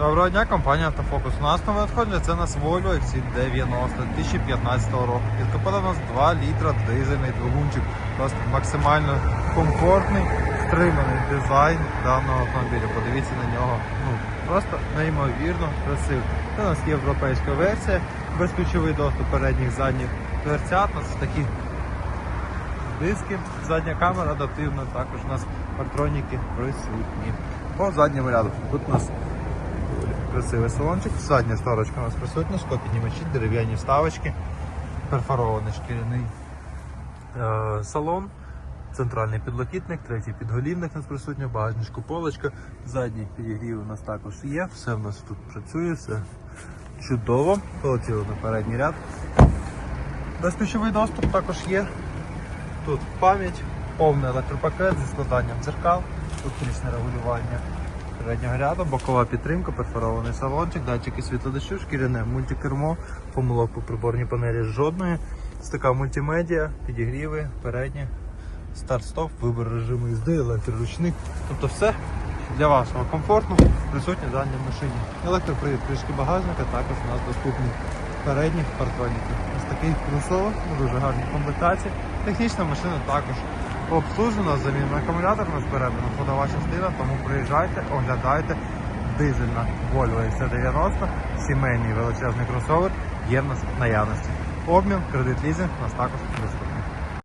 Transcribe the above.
Доброго дня, компанія Автофокус. У нас нове надходження, це у нас Volvo XC90 2015 року. Під капотом у нас 2 літра дизельний двигунчик. Просто максимально комфортний, стриманий дизайн даного автомобіля. Подивіться на нього. Ну, просто неймовірно красивий. Це у нас європейська версія, безключовий доступ передніх задніх дверцят. У нас такі диски, задня камера адаптивна, також у нас партроніки присутні. По задньому ряду. Тут у нас красивий салончик, задня шторочка у нас присутня, склопіднімачі, дерев'яні вставочки, перфорований шкіряний е, салон, центральний підлокітник, третій підголівник у нас присутній, багажничку полочка, задній підігрів у нас також є, все в нас тут працює, все чудово. Полетіли на передній ряд. Безключовий доступ також є. Тут пам'ять, повний електропакет зі складанням дзеркал, тут річне регулювання переднього ряду, бокова підтримка, перфорований салончик, датчики світлодощу, шкіряне мультикермо, помилок по приборній панелі жодної, така мультимедіа, підігріви, передні, старт-стоп, вибір режиму їзди, електроручник. Тобто все для вашого комфорту присутнє в даній машині. Електропривід кришки багажника також у нас доступний передніх партроніків. Ось такий кросовер дуже гарній комплектації. Технічна машина також обслужена, замінна акумулятор у нас передана ходова частина, тому приїжджайте, оглядайте. Дизельна Volvo XC90, сімейний величезний кросовер є в нас наявності. Обмін, кредит лізинг нас також доступний.